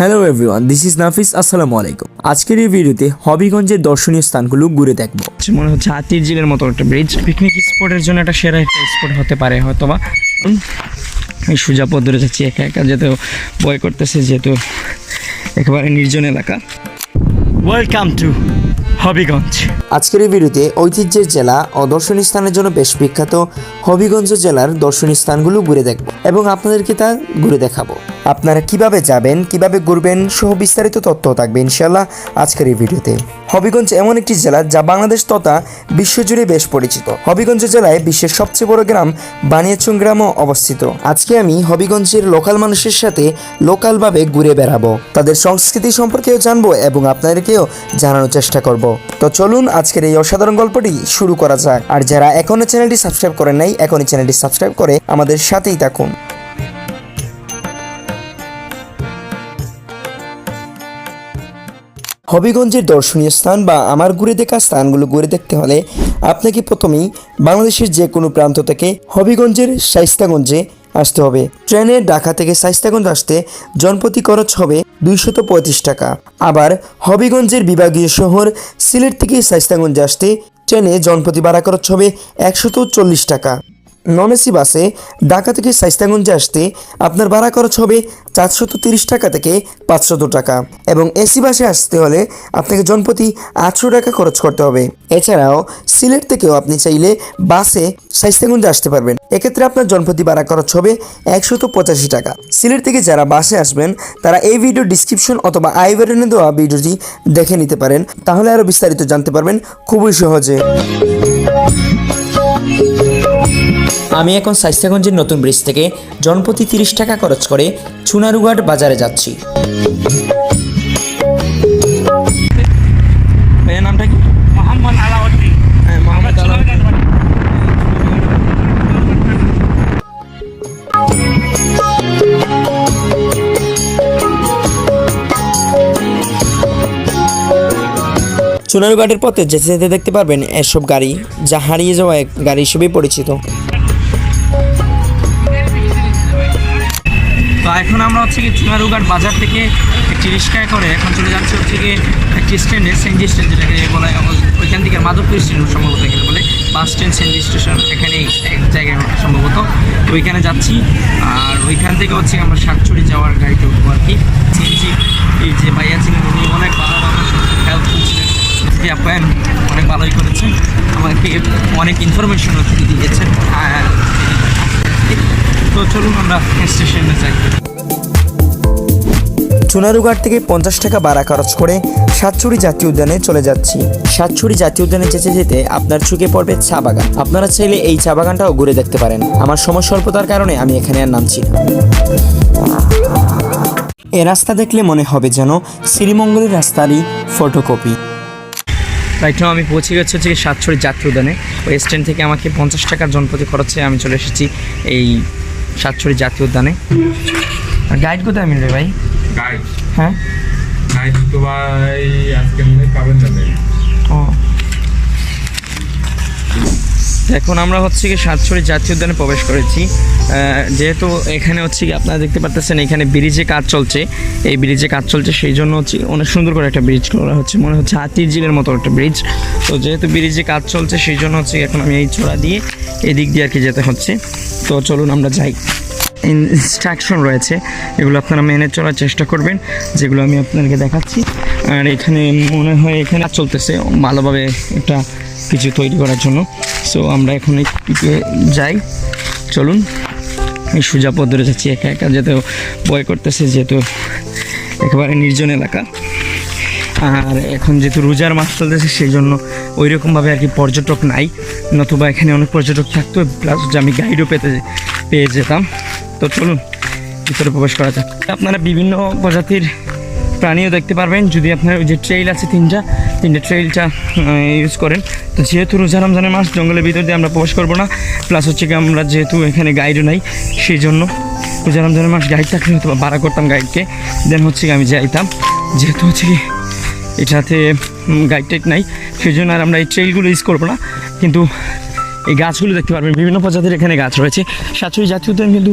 Hello everyone this is Nafis আসসালামু আলাইকুম। আজকের এই ভিডিওতে হবিগঞ্জের দর্শনীয় স্থানগুলো ঘুরে দেখব। মনে হচ্ছে হাতির মতো একটা ব্রিজ পিকনিক স্পটের জন্য একটা সেরা একটা স্পট হতে পারে হয়তো বা উম, আমি সোজা পথ ধরে যাচ্ছি একা একা যেহেতু ভয় করতেছে যেহেতু একেবারে নির্জন এলাকা। Welcome to Habiganj. আজকের এই ভিডিওতে ঐতিহ্যের জেলা ও দর্শনীয় স্থানের জন্য বেশ বিখ্যাত হবিগঞ্জ জেলার দর্শনীয় স্থানগুলো ঘুরে দেখব এবং আপনাদেরকে তা ঘুরে দেখাবো। আপনারা কীভাবে যাবেন, কীভাবে ঘুরবেন, সহ বিস্তারিত তথ্য থাকবে ইনশাল্লাহ আজকের এই ভিডিওতে। হবিগঞ্জ এমন একটি জেলা যা বাংলাদেশ তথা বিশ্বজুড়ে বেশ পরিচিত। হবিগঞ্জ জেলায় বিশ্বের সবচেয়ে বড় গ্রাম বানিয়াচুং গ্রামও অবস্থিত। আজকে আমি হবিগঞ্জের লোকাল মানুষের সাথে লোকালভাবে ঘুরে বেড়াবো। তাদের সংস্কৃতি সম্পর্কেও জানব এবং আপনাদেরকেও জানানোর চেষ্টা করব। তো চলুন আজকের এই অসাধারণ গল্পটি শুরু করা যাক। আর যারা এখনও চ্যানেলটি সাবস্ক্রাইব করেন নাই, এখনই চ্যানেলটি সাবস্ক্রাইব করে আমাদের সাথেই থাকুন। হবিগঞ্জের দর্শনীয় স্থান বা আমার ঘুরে দেখা স্থানগুলো ঘুরে দেখতে হলে আপনাকে প্রথমেই বাংলাদেশের যে কোনো প্রান্ত থেকে হবিগঞ্জের শাইস্তাগঞ্জে আসতে হবে। ট্রেনে ঢাকা থেকে শাইস্তাগঞ্জ আসতে জনপ্রতি খরচ হবে দুইশত পঁয়ত্রিশ টাকা। আবার হবিগঞ্জের বিভাগীয় শহর সিলেট থেকে শাইস্তাগঞ্জে আসতে ট্রেনে জনপ্রতি ভাড়া খরচ হবে একশত চল্লিশ টাকা। নন এসি বাসে ঢাকা থেকে শাইস্তাগঞ্জে আসতে আপনার ভাড়া খরচ হবে চারশত তিরিশ টাকা থেকে পাঁচশত টাকা। এবং এসি বাসে আসতে হলে আপনাকে জনপ্রতি আটশো টাকা খরচ করতে হবে। এছাড়াও সিলেট থেকেও আপনি চাইলে বাসে শাইস্তাগঞ্জে আসতে পারবেন। এক্ষেত্রে আপনার জনপ্রতি ভাড়া খরচ হবে একশত পঁচাশি টাকা। সিলেট থেকে যারা বাসে আসবেন, তারা এই ভিডিও ডিসক্রিপশন অথবা আই বাটনে দেওয়া ভিডিওটি দেখে নিতে পারেন। তাহলে আরও বিস্তারিত জানতে পারবেন খুবই সহজে। আমি এখন সাইস্তাগঞ্জের নতুন ব্রিজ থেকে জনপ্রতি তিরিশ টাকা খরচ করে চুনারুঘাট বাজারে যাচ্ছি। ভাইয়ের নামটা কি? মোহাম্মদ আলাউদ্দিন। হ্যাঁ চুনারুঘাটের পথে যেতে যেতে দেখতে পারবেন এসব গাড়ি যা হারিয়ে যাওয়া এক গাড়ি হিসেবেই পরিচিত। এখন আমরা হচ্ছে কি চুনারুঘাট বাজার থেকে একটি রিক্সায় করে এখন চলে যাচ্ছি হচ্ছে কি একটি স্ট্যান্ডে সেন্টি স্ট্যান্ড যেটাকে বলা, ওইখান থেকে মাধবপুর স্টেশন সম্ভবত এখানে বলে। বাস স্ট্যান্ড সেন্টি স্টেশন এখানে এক জায়গায় সম্ভবত। ওইখানে যাচ্ছি, আর ওইখান থেকে হচ্ছে আমরা শাকচুরি যাওয়ার গাড়িতে উঠবো আর কি। সিএনজি এই যে ভাইয়া ছিলেন উনি অনেক ভালো ভালো হেল্পফুল ছিলেন যে আপ্যায়ন অনেক ভালোই করেছেন। আমাকে অনেক ইনফরমেশন দিয়েছেন। আর তো চলুন আমরা স্টেশনে যাই। চুনারুঘাট থেকে পঞ্চাশ টাকা ভাড়া খরচ করে সাতছড়ি জাতীয় উদ্যানে চলে যাচ্ছি। সাতছড়ি জাতীয় উদ্যানে যেতে যেতে আপনার চোখে পড়বে চা বাগান। আপনারা চাইলে এই চা বাগানটাও ঘুরে দেখতে পারেন। আমার সময় স্বল্পতার কারণে আমি এখানে আর নামছি না। এ রাস্তা দেখলে মনে হবে যেন শ্রীমঙ্গলের রাস্তারই ফটোকপি রাইট নাও আমি পৌঁছে গেছি হচ্ছে সাতছড়ি জাতীয় উদ্যানে। ওই স্ট্যান্ড থেকে আমাকে পঞ্চাশ টাকার জনপ্রতি খরচে আমি চলে এসেছি এই সাতছড়ি জাতীয় উদ্যানে। গাইড কোথায় মিলবে ভাই? গাইড হ্যাঁ? গাইড তো ভাই আজকে মনে পাবেন না ও। এখন আমরা হচ্ছে কি সাতছড়ি জাতীয় উদ্যানে প্রবেশ করেছি। যেহেতু এখানে হচ্ছে কি আপনারা দেখতে পাচ্ছেন এখানে ব্রিজে কাজ চলছে। এই ব্রিজে কাজ চলছে, সেই জন্য হচ্ছে অনেক সুন্দর করে একটা ব্রিজ করা হচ্ছে। মনে হচ্ছে হাতির ঝিলের মতো একটা ব্রিজ। তো যেহেতু ব্রিজে কাজ চলছে, সেই জন্য হচ্ছে এখন আমি এই ছোড়া দিয়ে এদিক দিয়ে আর কি যেতে হচ্ছে। তো চলুন আমরা যাই। ইনস্ট্রাকশন রয়েছে, এগুলো আপনারা মেনে চলার চেষ্টা করবেন, যেগুলো আমি আপনাদেরকে দেখাচ্ছি। আর এখানে মনে হয় এখানে চলতেছে, ভালোভাবে একটা কিছু তৈরি করার জন্য। সো আমরা এখন একটু যাই। চলুন, এই সোজা পথ ধরে যাচ্ছি একা একা, যেহেতু ভয় করতেছে, যেহেতু একেবারে নির্জন এলাকা। আর এখন যেহেতু রোজার মাস চলতেছে সেই জন্য ওই রকমভাবে আর কি পর্যটক নাই। নতুবা এখানে অনেক পর্যটক থাকতো প্লাস যে আমি গাইডও পেতে পেয়ে যেতাম। তো চলুন, ভিতরে প্রবেশ করা যাক। আপনারা বিভিন্ন প্রজাতির প্রাণীও দেখতে পারবেন। যদি আপনার ওই যে ট্রেইল আছে তিনটা তিনটে ট্রেইলটা ইউজ করেন, তো যেহেতু রোজা রমজানের মাস, জঙ্গলের ভিতর দিয়ে আমরা প্রবেশ করব না প্লাস হচ্ছে কি আমরা যেহেতু এখানে গাইডও নাই সেই জন্য রোজা রমজানের মাস গাইড থাকলে হয়তো ভাড়া করতাম গাইডকে দেন হচ্ছে কি আমি যাইতাম, যেহেতু হচ্ছে কি এটাতে গাইড টাইড নাই সেই জন্য আর আমরা এই ট্রেইলগুলো ইউজ করব না, কিন্তু এই গাছগুলো দেখতে পারবেন, বিভিন্ন প্রজাতির এখানে গাছ রয়েছে। সাতচুরি জাতীয় উদ্যান কিন্তু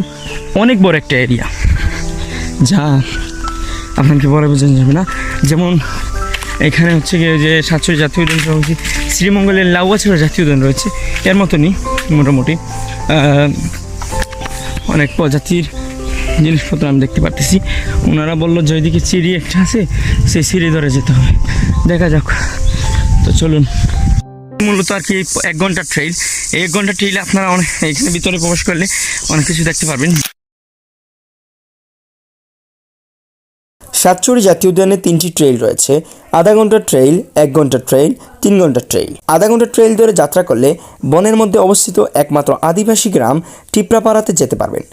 অনেক বড় একটা এরিয়া যা আপনাকে বলে বোঝানো যাবে না। যেমন এখানে হচ্ছে গিয়ে যে সাতচল্লিশ জাতীয় উদ্যান রয়েছে। শ্রীমঙ্গলের লাউয়াছড়া জাতীয় উদ্যান রয়েছে। এর মতনই মোটামুটি। অনেক প্রজাতির জিনিসপত্র আমি দেখতে পারতেছি। ওনারা বলল যে ওইদিকে সিঁড়ি একটা আছে, সেই সিঁড়ি ধরে যেতে হবে। দেখা যাক। তো চলুন। মূলত আর কি এক ঘণ্টার ট্রেইল এই এক ঘণ্টার ট্রেইলে আপনারা অনেক এখানে ভিতরে প্রবেশ করলে অনেক কিছু দেখতে পারবেন। সাতচুরি জাতীয় উদ্যানে তিনটি ট্রেইল রয়েছে। আধা ঘণ্টার ট্রেইল এক ঘণ্টার ট্রেইল তিন ঘণ্টার ট্রেইল আধা ঘণ্টার ট্রেইল ধরে যাত্রা করলে বনের মধ্যে অবস্থিত একমাত্র আদিবাসী গ্রাম টিপরাপাড়াতে যেতে পারবেন।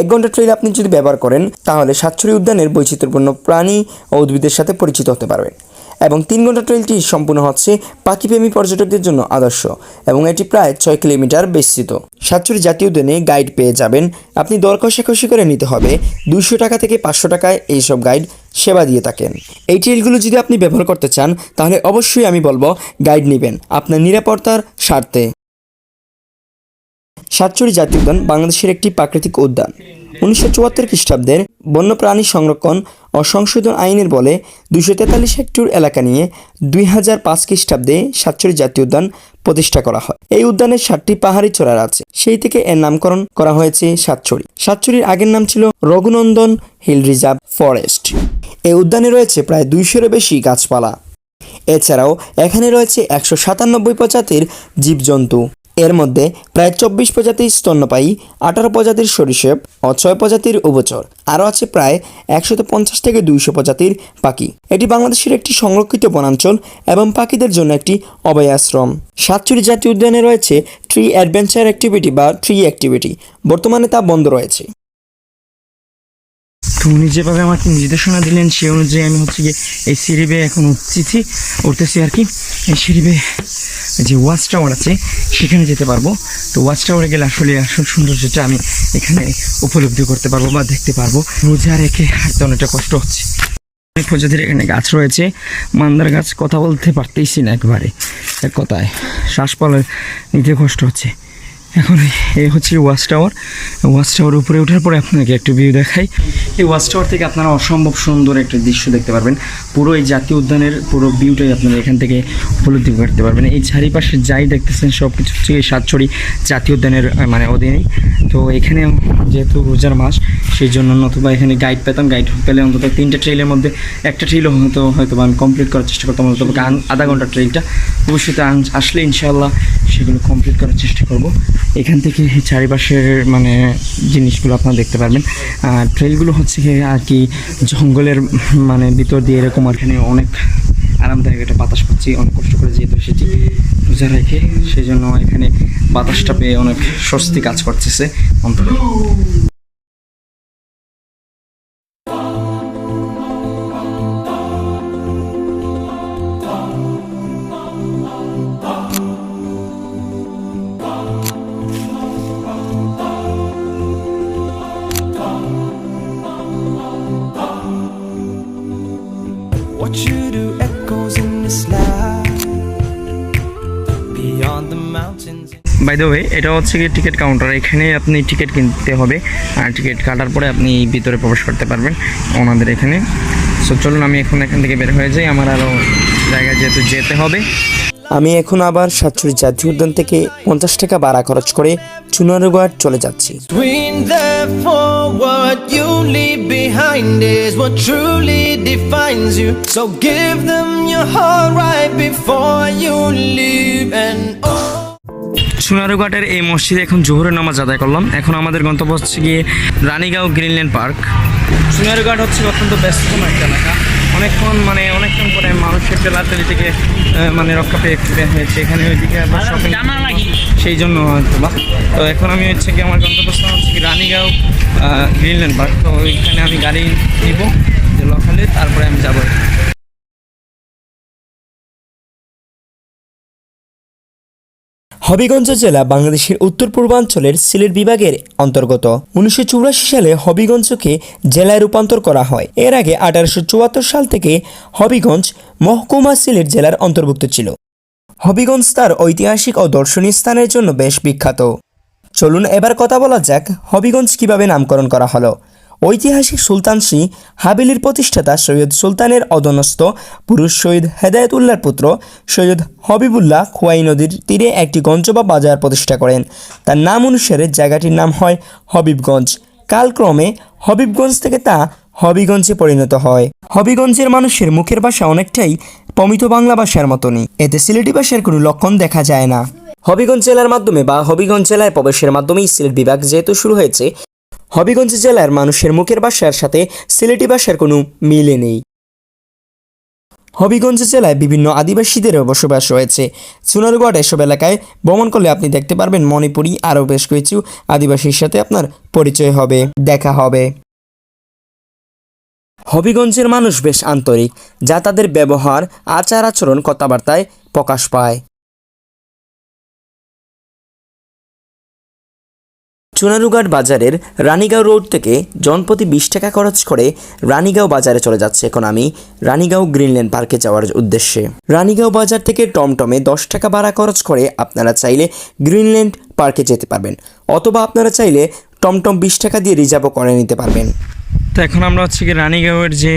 এক ঘণ্টার ট্রেইল আপনি যদি ব্যবহার করেন, তাহলে সাতচুরি উদ্যানের বৈচিত্র্যপূর্ণ প্রাণী ও উদ্ভিদের সাথে পরিচিত হতে পারবেন। এবং তিন ঘণ্টা ট্রেইলটি সম্পূর্ণ হচ্ছে পাখিপ্রেমী পর্যটকদের জন্য আদর্শ এবং এটি প্রায় ছয় কিলোমিটার বিস্তৃত। সাতচুরি জাতীয় উদ্যানে গাইড পেয়ে যাবেন। আপনি দর কষাকষি করে নিতে হবে। দুশো টাকা থেকে পাঁচশো টাকায় এইসব গাইড সেবা দিয়ে থাকেন। এই ট্রেইলগুলো যদি আপনি ব্যবহার করতে চান, তাহলে অবশ্যই আমি বলব, গাইড নেবেন আপনার নিরাপত্তার স্বার্থে। সাতচুরি জাতীয় উদ্যান বাংলাদেশের একটি প্রাকৃতিক উদ্যান। উনিশশো চুয়াত্তর খ্রিস্টাব্দের বন্যপ্রাণী সংরক্ষণ ও সংশোধন আইনের বলে দুশো তেতাল্লিশ হেক্টর এলাকা নিয়ে দুই হাজার পাঁচ খ্রিস্টাব্দে সাতচুরি জাতীয় উদ্যান প্রতিষ্ঠা করা হয়। এই উদ্যানের সাতটি পাহাড়ি চড়ার আছে। সেই থেকে এর নামকরণ করা হয়েছে সাতচুরি। সাতচুরির আগের নাম ছিল রঘুনন্দন হিল রিজার্ভ ফরেস্ট। এই উদ্যানে রয়েছে প্রায় দুইশোরও বেশি গাছপালা। এছাড়াও এখানে রয়েছে একশো সাতানব্বই প্রজাতির জীবজন্তু। এর মধ্যে প্রায় চব্বিশ প্রজাতির স্তন্যপায়ী, আঠারো প্রজাতির সরীসৃপ ও ছয় প্রজাতির উভচর। আরও আছে প্রায় একশত পঞ্চাশ থেকে দুইশো প্রজাতির পাখি। এটি বাংলাদেশের একটি সংরক্ষিত বনাঞ্চল এবং পাখিদের জন্য একটি অভয়াশ্রম। সাতচুরি জাতীয় উদ্যানে রয়েছে ট্রি অ্যাডভেঞ্চার অ্যাক্টিভিটি বা ট্রি অ্যাক্টিভিটি বর্তমানে তা বন্ধ রয়েছে। তো উনি যেভাবে আমাকে নির্দেশনা দিলেন, সে অনুযায়ী আমি হচ্ছে গিয়ে এই সিঁড়ি বেয়ে এখন উঠতেছি উঠতেছি আর কি। এই সিঁড়ি বেয়ে যে ওয়াচ টাওয়ার আছে, সেখানে যেতে পারব। তো ওয়াচ টাওয়ারে গেলে আসলে আসল সৌন্দর্যটা আমি এখানে উপলব্ধি করতে পারব বা দেখতে পারব। রোজা রেখে হাঁটতে অনেকটা কষ্ট হচ্ছে। অনেক প্রজাতির এখানে গাছ রয়েছে। মান্দার গাছ কথা বলতে পারতেইছি না একবারে। এক কথায় শ্বাস নিতে কষ্ট হচ্ছে। এখন এই হচ্ছে ওয়াচ টাওয়ার ওয়াচ টাওয়ার উপরে ওঠার পরে আপনাকে একটু ভিউ দেখাই। এই ওয়াচ টাওয়ার থেকে আপনারা অসম্ভব সুন্দর একটা দৃশ্য দেখতে পারবেন। পুরো এই জাতীয় উদ্যানের পুরো ভিউটাই আপনারা এখান থেকে উপলব্ধি করতে পারবেন। এই চারিপাশে যাই দেখতেছেন সব কিছু হচ্ছে এই সাতছড়ি জাতীয় উদ্যানের মানে অধীনেই। তো এখানে যেহেতু রোজার মাস সেই জন্য নতুবা এখানে গাইড পেতাম। গাইড পেলে অন্তত তিনটা ট্রেইলের মধ্যে একটা ট্রেইলও হয়তো হয়তো আমি কমপ্লিট করার চেষ্টা করতাম। অন্তত আধা ঘণ্টা ট্রেইলটা ভবিষ্যতে আন- আসলে ইনশাআল্লাহ সেগুলো কমপ্লিট করার চেষ্টা করব। এখান থেকে চারিপাশের মানে জিনিসগুলো আপনারা দেখতে পারবেন। আর ট্রেলগুলো হচ্ছে আর কি জঙ্গলের মানে ভিতর দিয়ে এরকম আর এখানে অনেক আরামদায়ক একটা বাতাস পাচ্ছি, অনেক কষ্ট করে যেহেতু এসেছি। রোজা রেখে সেই জন্য এখানে বাতাসটা পেয়ে অনেক স্বস্তি কাজ করতেছে অন্তরে। বাই দ্য ওয়ে এটা হচ্ছে কি টিকিট কাউন্টার এখানে আপনি টিকিট কিনতে হবে আর টিকিট কাটার পরে আপনি ভিতরে প্রবেশ করতে পারবেন ওনাদের এখানে সো চলুন আমি এখন এখান থেকে বের হয়ে যাই আমার আরও জায়গায় যেহেতু যেতে হবে আমি এখন আবার সাতচুরি জাতীয় উদ্যান থেকে পঞ্চাশ টাকা ভাড়া খরচ করে চুনারুঘাট চলে যাচ্ছি. So give them your heart right before you leave and oh. সোনারুঘাটের এই মসজিদে এখন জোহরের নামাজ আদায় করলাম। এখন আমাদের গন্তব্য হচ্ছে গিয়ে রানীগাঁও গ্রিনল্যান্ড পার্ক। সোনারুঘাট হচ্ছে অত্যন্ত ব্যস্ততম একটা এলাকা। অনেকক্ষণ মানে অনেকক্ষণ পরে মানুষের ঠেলাঠেলি থেকে মানে রক্ষা পেয়ে ফিরে হয়েছে। এখানে ওইদিকে আবার শপিং সেই জন্য হয়তো বা। তো এখন আমি হচ্ছে কি আমার গন্তব্যস্থান হচ্ছে কি রানীগাঁও গ্রিনল্যান্ড পার্ক। তো ওইখানে আমি গাড়ি নিব লোকালে তারপরে আমি যাব। হবিগঞ্জ জেলা বাংলাদেশের উত্তর পূর্বাঞ্চলের সিলেট বিভাগের অন্তর্গত। উনিশশো চুরাশি সালে হবিগঞ্জকে জেলায় রূপান্তর করা হয়। এর আগে আঠারোশো চুয়াত্তর সাল থেকে হবিগঞ্জ মহকুমা সিলেট জেলার অন্তর্ভুক্ত ছিল। হবিগঞ্জ তার ঐতিহাসিক ও দর্শনীয় স্থানের জন্য বেশ বিখ্যাত। চলুন এবার কথা বলা যাক হবিগঞ্জ কীভাবে নামকরণ করা হলো। ঐতিহাসিক সুলতানশ্রী হাবিলির প্রতিষ্ঠাতা সৈয়দ সুলতানের অধনস্থ পুরুষ সৈয়দ হেদায়তুল্লাহর পুত্র সৈয়দ হবিবুল্লাহ খোয়াই নদীর তীরে একটি গঞ্জ বা বাজার প্রতিষ্ঠা করেন। তার নাম অনুসারে জায়গাটির নাম হয় হবিবগঞ্জ। কালক্রমে হবিবগঞ্জ থেকে তা হবিগঞ্জে পরিণত হয়। হবিগঞ্জের মানুষের মুখের ভাষা অনেকটাই পমিত বাংলা ভাষার মতনই। এতে সিলেটি ভাষার কোনো লক্ষণ দেখা যায় না। হবিগঞ্জ জেলার মাধ্যমে বা হবিগঞ্জ জেলায় প্রবেশের মাধ্যমেই সিলেট বিভাগ যেহেতু শুরু হয়েছে হবিগঞ্জ জেলার মানুষের মুখের ভাষার সাথে সিলেটি ভাষার কোনো মিলে নেই। হবিগঞ্জ জেলায় বিভিন্ন আদিবাসীদেরও বসবাস রয়েছে। সোনারগড় এসব এলাকায় ভ্রমণ করলে আপনি দেখতে পারবেন মণিপুরি আরও বেশ কিছু আদিবাসীর সাথে আপনার পরিচয় হবে, দেখা হবে। হবিগঞ্জের মানুষ বেশ আন্তরিক, যা তাদের ব্যবহার আচার আচরণ কথাবার্তায় প্রকাশ পায়। চুনারুঘাট বাজারের রানীগাঁও রোড থেকে জনপ্রতি বিশ টাকা খরচ করে রানীগাঁও বাজারে চলে যাচ্ছে এখন আমি রানীগাঁও গ্রিনল্যান্ড পার্কে যাওয়ার উদ্দেশ্যে। রানীগাঁও বাজার থেকে টমটমে দশ টাকা ভাড়া খরচ করে আপনারা চাইলে গ্রিনল্যান্ড পার্কে যেতে পারবেন, অথবা আপনারা চাইলে টমটম বিশ টাকা দিয়ে রিজার্ভও করে নিতে পারবেন। তো এখন আমরা হচ্ছে কি রানীগাঁওয়ের যে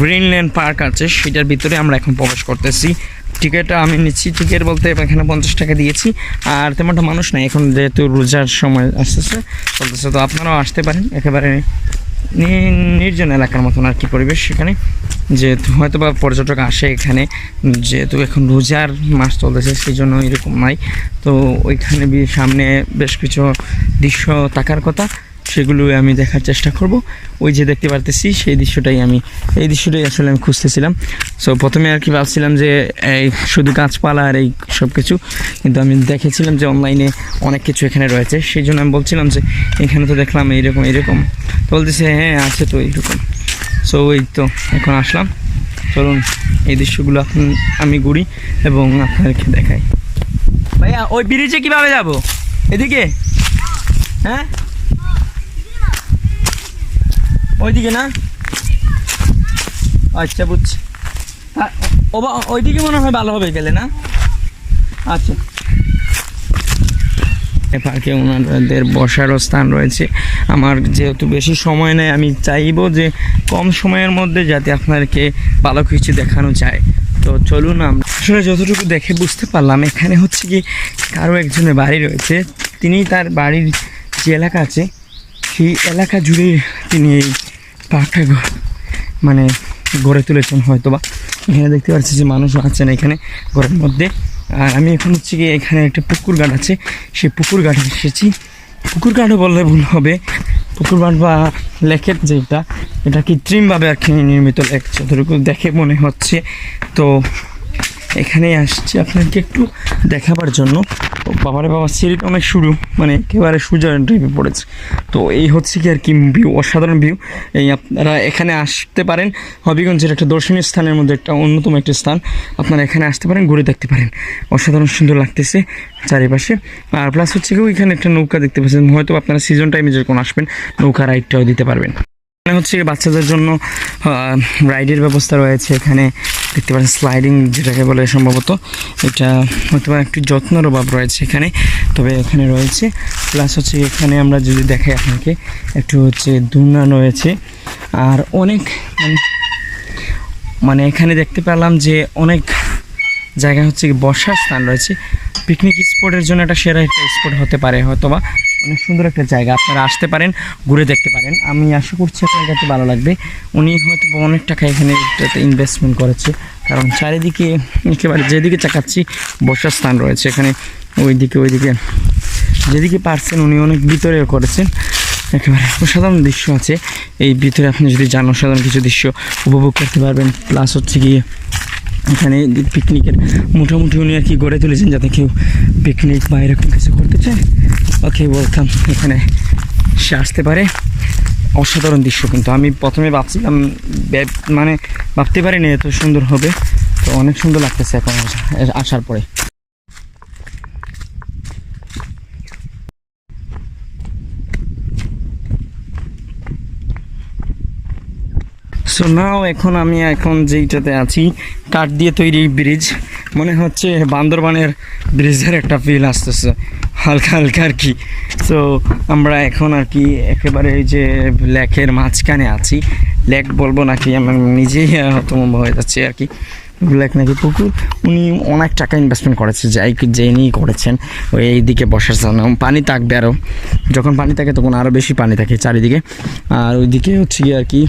গ্রিনল্যান্ড পার্ক আছে, সেটার ভিতরে আমরা এখন প্রবেশ করতেছি। টিকিট আমি নিচ্ছি, টিকিট বলতে এখানে পঞ্চাশ টাকা দিয়েছি। আর তেমনটা মানুষ নাই, এখন যেহেতু রোজার সময় আসতেছে চলতেছে তো আপনারাও আসতে পারেন, একেবারে নির্জন এলাকার মতন আর কি পরিবেশ সেখানে। যেহেতু হয়তো বা পর্যটক আসে এখানে, যেহেতু এখন রোজার মাস চলতেছে সেই জন্য এরকম নাই। তো ওইখানে সামনে বেশ কিছু দৃশ্য থাকার কথা। সেগুলোই আমি দেখার চেষ্টা করব। ওই যে দেখতে পারতেছি, সেই দৃশ্যটাই আমি এই দৃশ্যটাই আসলে আমি খুঁজতেছিলাম। সো প্রথমে আর কি ভাবছিলাম যে, এই শুধু গাছপালা আর এই সব কিছু কিন্তু আমি দেখেছিলাম যে অনলাইনে অনেক কিছু এখানে রয়েছে। সেই জন্য আমি বলছিলাম যে, এখানে তো দেখলাম এইরকম এইরকম। তো বলতেছে হ্যাঁ আছে তো এইরকম। সো ওই তো, এখন আসলাম। চলুন, এই দৃশ্যগুলো এখন আমি ঘুরি এবং আপনাদেরকে দেখাই। ভাইয়া, ওই ব্রিজে কীভাবে যাব? এদিকে? হ্যাঁ? ওইদিকে না? আচ্ছা বুঝছি। ওইদিকে মনে হয় ভালো হবে গেলে না? আচ্ছা। পার্কে ওনাদের বসারও স্থান রয়েছে। আমার যেহেতু বেশি সময় নেই, আমি চাইব যে কম সময়ের মধ্যে যাতে আপনাদেরকে ভালো কিছু দেখানো যায়। তো চলুন আমরা আসলে যতটুকু দেখে বুঝতে পারলাম, এখানে হচ্ছে কি কারও একজনের বাড়ি রয়েছে। তিনি তার বাড়ির যে এলাকা আছে, সেই এলাকা জুড়ে তিনি এই পার্কটা মানে গড়ে তুলেছেন হয়তো বা এখানে দেখতে পাচ্ছি যে মানুষও আছেন এখানে ঘরের মধ্যে। আর আমি এখন হচ্ছে গিয়ে এখানে একটা পুকুর ঘাট আছে। সেই পুকুর ঘাটে এসেছি। পুকুর ঘাটও বললে ভুল হবে। পুকুর ঘাট বা লেখের যেটা, এটা কৃত্রিমভাবে আর কি নির্মিত লেক। যতটুকু দেখে মনে হচ্ছে। তো এখানে আসছি আপনাকে একটু দেখাবার জন্য। বাবারে বাবা সিঁড়িটা অনেক শুরু মানে একেবারে সুজা টাইপে পড়েছে। তো এই হচ্ছে কি আর কি ভিউ অসাধারণ ভিউ এই আপনারা এখানে আসতে পারেন। হবিগঞ্জের একটা দর্শনীয় স্থানের মধ্যে একটা অন্যতম একটা স্থান। আপনারা এখানে আসতে পারেন, ঘুরে দেখতে পারেন। অসাধারণ সুন্দর লাগতেছে চারিপাশে। আর প্লাস হচ্ছে কি এখানে একটা নৌকা দেখতে পাচ্ছেন। হয়তো আপনারা সিজন টাইমে যখন আসবেন, নৌকা রাইডটাও দিতে পারবেন। এখানে হচ্ছে বাচ্চাদের জন্য রাইডের ব্যবস্থা রয়েছে এখানে। দেখতে পাচ্ছেন স্লাইডিং যেটাকে বলে সম্ভবত। এটা হয়তো একটু যত্নের অভাব রয়েছে এখানে, তবে এখানে রয়েছে। প্লাস হচ্ছে এখানে আমরা যদি দেখাই আপনাকে, একটু হচ্ছে দুলনা রয়েছে। আর অনেক মানে এখানে দেখতে পেলাম যে অনেক জায়গা হচ্ছে বসার স্থান রয়েছে। পিকনিক স্পটের জন্য একটা সেরা একটা স্পট হতে পারে হয়তো বা অনেক সুন্দর একটা জায়গা, আপনারা আসতে পারেন, ঘুরে দেখতে পারেন। আমি আশা করছি আপনার কাছে ভালো লাগবে। উনি হয়তো অনেক টাকা এখানে ইনভেস্টমেন্ট করেছে, কারণ চারিদিকে একেবারে যেদিকে চাকাচ্ছি, বসার স্থান রয়েছে এখানে, ওইদিকে ওইদিকে। যেদিকে পারছেন, উনি অনেক ভিতরে করেছেন। একেবারে অসাধারণ দৃশ্য আছে। এই ভিতরে আপনি যদি যান, অসাধারণ কিছু দৃশ্য উপভোগ করতে পারবেন। প্লাস হচ্ছে গিয়ে এখানে পিকনিকের মোটামুটি উনি আর কি গড়ে তুলেছেন, যাতে কেউ পিকনিক বা এরকম কিছু করতে চায়। ওকে ওয়েলকাম এখানে সে আসতে পারে। অসাধারণ দৃশ্য কিন্তু। আমি প্রথমে ভাবছিলাম মানে ভাবতে পারিনি এত সুন্দর হবে। তো অনেক সুন্দর লাগতেছে এখন আসার পরে। সো নাও এখন আমি এখন যেইটাতে আছি, কাঠ দিয়ে তৈরি ব্রিজ মনে হচ্ছে বান্দরবানের ব্রিজের একটা ফিল আসতেছে। হালকা হালকা আর কি। সো আমরা এখন আর কি একেবারে এই যে লেকের মাঝখানে আছি। লেক বলব নাকি? আমার নিজেই হতমম্ব হয়ে যাচ্ছে আর কি। লেক নাকি পুকুর। উনি অনেক টাকা ইনভেস্টমেন্ট করেছে, যাই যিনি করেছেন। ওই এইদিকে বসার জন্য। পানি থাকবে আরও যখন পানি থাকে তখন আরও বেশি পানি থাকে চারিদিকে। আর ওইদিকে হচ্ছে আর কি,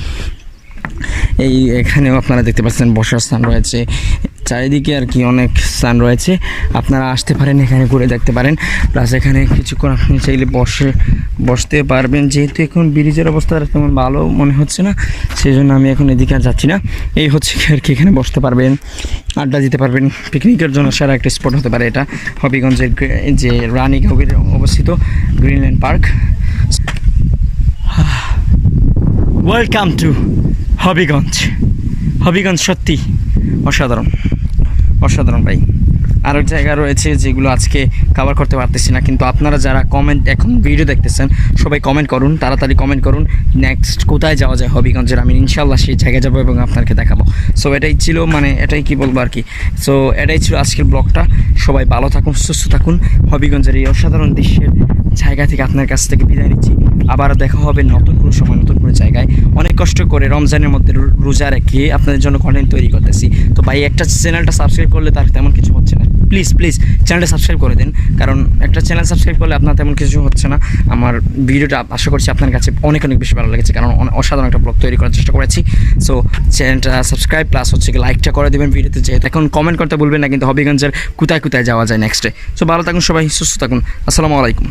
এই এখানেও আপনারা দেখতে পাচ্ছেন বসার স্থান রয়েছে। চারিদিকে আর কি অনেক স্থান রয়েছে। আপনারা আসতে পারেন, এখানে ঘুরে দেখতে পারেন। প্লাস এখানে কিছুক্ষণ আপনি চাইলে বসে, বসতে পারবেন। যেহেতু এখন ব্রিজের অবস্থা তেমন ভালো মনে হচ্ছে না সেই জন্য আমি এখন এদিকে আর যাচ্ছি না। এই হচ্ছে আর কি এখানে বসতে পারবেন, আড্ডা দিতে পারবেন। পিকনিকের জন্য সেরা একটা স্পট হতে পারে এটা হবিগঞ্জের যে রানীগঞ্জের অবস্থিত Greenland park welcome to Habiganj. Habiganj সত্যি অসাধারণ। অসাধারণ ভাই। আরও জায়গা রয়েছে যেগুলো আজকে কভার করতে পারতেছি না, কিন্তু আপনারা যারা কমেন্ট এখন ভিডিও দেখতেছেন, সবাই কমেন্ট করুন, তাড়াতাড়ি কমেন্ট করুন। নেক্সট কোথায় যাওয়া যায় হবিগঞ্জের? আমি ইনশাল্লাহ সেই জায়গায় যাব এবং আপনাকে দেখাবো। সো এটাই ছিল মানে এটাই কি বলব আর কি? সো এটাই ছিল আজকের ব্লগটা। সবাই ভালো থাকুন, সুস্থ থাকুন। হবিগঞ্জের এই অসাধারণ দৃশ্যের জায়গা থেকে আপনার কাছ থেকে বিদায় নিচ্ছি। আবার দেখা হবে নতুন কোনো সময়, নতুন কোনো জায়গায়। করে রমজানের মধ্যে রোজা রেখে আপনাদের জন্য কন্টেন্ট তৈরি করতেছি। তো ভাই, একটা চ্যানেলটা সাবস্ক্রাইব করলে তার তেমন কিছু হচ্ছে না। প্লিজ প্লিজ চ্যানেলটা সাবস্ক্রাইব করে দিন। কারণ একটা চ্যানেল সাবস্ক্রাইব করলে আপনার তেমন কিছু হচ্ছে না। আমার ভিডিওটা আশা করছি আপনার কাছে অনেক অনেক বেশি ভালো লেগেছে। কারণ অসাধারণ একটা ব্লগ তৈরি করার চেষ্টা করেছি। সো চ্যানেলটা সাবস্ক্রাইব প্লাস হচ্ছে কি লাইকটা করে দেবেন ভিডিওতে। যেহেতু এখন কমেন্ট করতে বলবেন না, কিন্তু হবিগঞ্জের কোথায় কোথায় যাওয়া যায় নেক্সটে সো ভালো থাকুন সবাই, সুস্থ থাকুন। আসসালামু আলাইকুম।